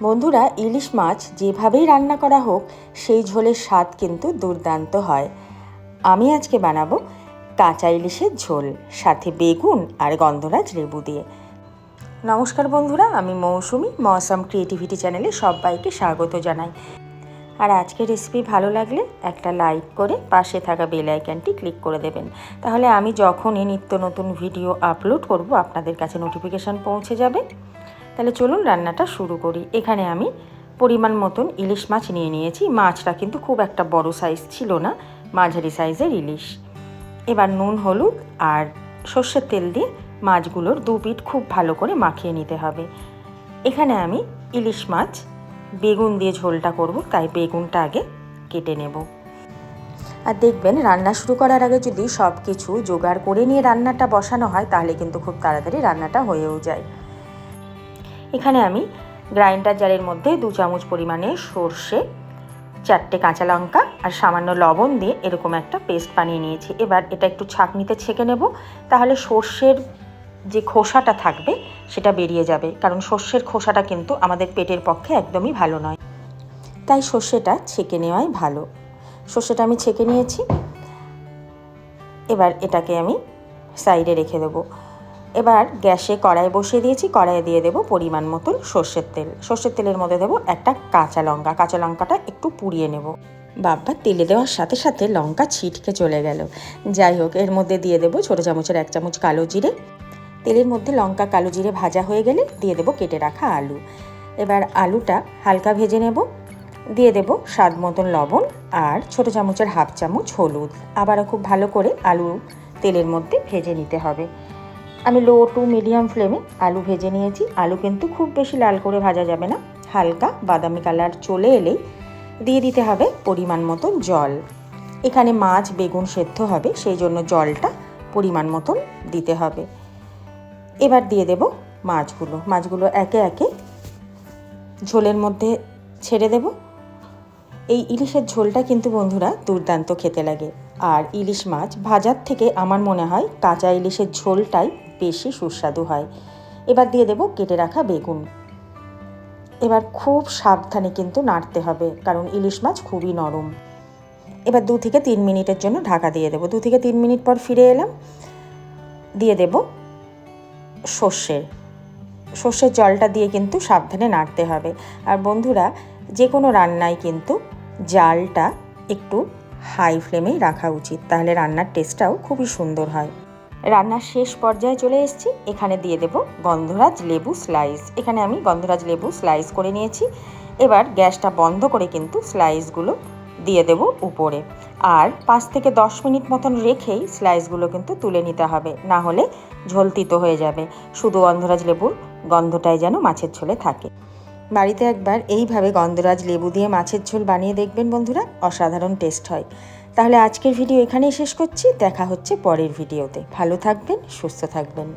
বন্ধুরা, ইলিশ মাছ যেভাবেই রান্না করা হোক, সেই ঝোলের স্বাদ কিন্তু দুর্দান্ত হয়। আমি আজকে বানাবো কাঁচা ইলিশের ঝোল, সাথে বেগুন আর গন্ধরাজ লেবু দিয়ে। নমস্কার বন্ধুরা, আমি মৌসুমি, মৌসাম ক্রিয়েটিভিটি চ্যানেলে সবাইকে স্বাগত জানাই। আর আজকে রেসিপি ভালো লাগলে একটা লাইক করে পাশে থাকা বেল আইকনটি ক্লিক করে দেবেন। তাহলে আমি যখনই নিত্য নতুন ভিডিও আপলোড করব, আপনাদের কাছে নোটিফিকেশান পৌঁছে যাবে। তাহলে চলুন রান্নাটা শুরু করি। এখানে আমি পরিমাণ মতন ইলিশ মাছ নিয়ে নিয়েছি। মাছটা কিন্তু খুব একটা বড় সাইজ ছিল না, মাঝারি সাইজের ইলিশ। এবার নুন, হলুদ আর সর্ষের তেল দিয়ে মাছগুলোর দু পিঠ খুব ভালো করে মাখিয়ে নিতে হবে। এখানে আমি ইলিশ মাছ, বেগুন দিয়ে ঝোলটা করব, তাই বেগুনটা আগে কেটে নেব। আর দেখবেন রান্না শুরু করার আগে যদি সব কিছু জোগাড় করে নিয়ে রান্নাটা বসানো হয়, তাহলে কিন্তু খুব তাড়াতাড়ি রান্নাটা হয়েও যায়। এখানে আমি গ্রাইন্ডার জারের মধ্যে দু চামচ পরিমাণে সর্ষে, চারটে কাঁচা লঙ্কা আর সামান্য লবণ দিয়ে এরকম একটা পেস্ট বানিয়ে নিয়েছি। এবার এটা একটু ছাঁকনিতে ছেঁকে নেব, তাহলে সর্ষের যে খোসাটা থাকবে সেটা বেরিয়ে যাবে, কারণ সর্ষের খোসাটা কিন্তু আমাদের পেটের পক্ষে একদমই ভালো নয়। তাই সর্ষেটা ছেঁকে নেওয়াই ভালো। সর্ষেটা আমি ছেঁকে নিয়েছি। এবার এটাকে আমি সাইডে রেখে দেবো। এবার গ্যাসে কড়াই বসিয়ে দিয়েছি, কড়াইয়ে দিয়ে দেবো পরিমাণ মতন সর্ষের তেল। সর্ষের তেলের মধ্যে দেবো একটা কাঁচা লঙ্কা। কাঁচা লঙ্কাটা একটু পুড়িয়ে নেব। বাবা তেলে দেওয়ার সাথে সাথে লঙ্কা ছিটকে চলে গেল। যাই হোক, এর মধ্যে দিয়ে দেবো ছোটো চামচের এক চামচ কালো জিরে। তেলের মধ্যে লঙ্কা, কালো জিরে ভাজা হয়ে গেলে দিয়ে দেবো কেটে রাখা আলু। এবার আলুটা হালকা ভেজে নেব। দিয়ে দেবো স্বাদ মতন লবণ আর ছোটো চামচের হাফ চামচ হলুদ। আবারও খুব ভালো করে আলু তেলের মধ্যে ভেজে নিতে হবে। আমি লো টু মিডিয়াম ফ্লেমে আলু ভেজে নিয়েছি। আলু কিন্তু খুব বেশি লাল করে ভাজা যাবে না। হালকা বাদামি কালার চলে এলেই দিয়ে দিতে হবে পরিমাণ মতন জল। এখানে মাছ, বেগুন সেদ্ধ হবে, সেই জন্য জলটা পরিমাণ মতন দিতে হবে। এবার দিয়ে দেব মাছগুলো। মাছগুলো একে একে ঝোলের মধ্যে ছেড়ে দেব। এই ইলিশের ঝোলটা কিন্তু বন্ধুরা দুর্দান্ত খেতে লাগে। আর ইলিশ মাছ ভাজার থেকে আমার মনে হয় কাঁচা ইলিশের ঝোলটাই বেশি সুস্বাদু হয়। এবার দিয়ে দেব কেটে রাখা বেগুন। এবার খুব সাবধানে কিন্তু নাড়তে হবে, কারণ ইলিশ মাছ খুবই নরম। এবার দু থেকে তিন মিনিটের জন্য ঢাকা দিয়ে দেবো। দু থেকে তিন মিনিট পর ফিরে এলাম। দিয়ে দেব সর্ষের। সর্ষের জলটা দিয়ে কিন্তু সাবধানে নাড়তে হবে। আর বন্ধুরা, যে কোনো রান্নায় কিন্তু জালটা একটু হাই ফ্লেমেই রাখা উচিত। তাহলে রান্নার টেস্টটাও খুবই সুন্দর হয়। রান্নার শেষ পর্যায়ে চলে এসেছি। এখানে দিয়ে দেব গন্ধরাজ লেবু স্লাইস। এখানে আমি গন্ধরাজ লেবু স্লাইস করে নিয়েছি। এবার গ্যাসটা বন্ধ করে কিন্তু স্লাইসগুলো দিয়ে দেব উপরে। আর পাঁচ থেকে দশ মিনিট মতন রেখেই স্লাইসগুলো কিন্তু তুলে নিতে হবে, না হলে ঝোল তিতো হয়ে যাবে। শুধু গন্ধরাজ লেবুর গন্ধটাই যেন মাছের ঝোলে থাকে। বাড়িতে একবার এইভাবে গন্ধরাজ লেবু দিয়ে মাছের ঝোল বানিয়ে দেখবেন বন্ধুরা, অসাধারণ টেস্ট হয়। তাহলে আজকের ভিডিও এখানেই শেষ করছি। দেখা হচ্ছে পরের ভিডিওতে। ভালো থাকবেন সুস্থ থাকবেন।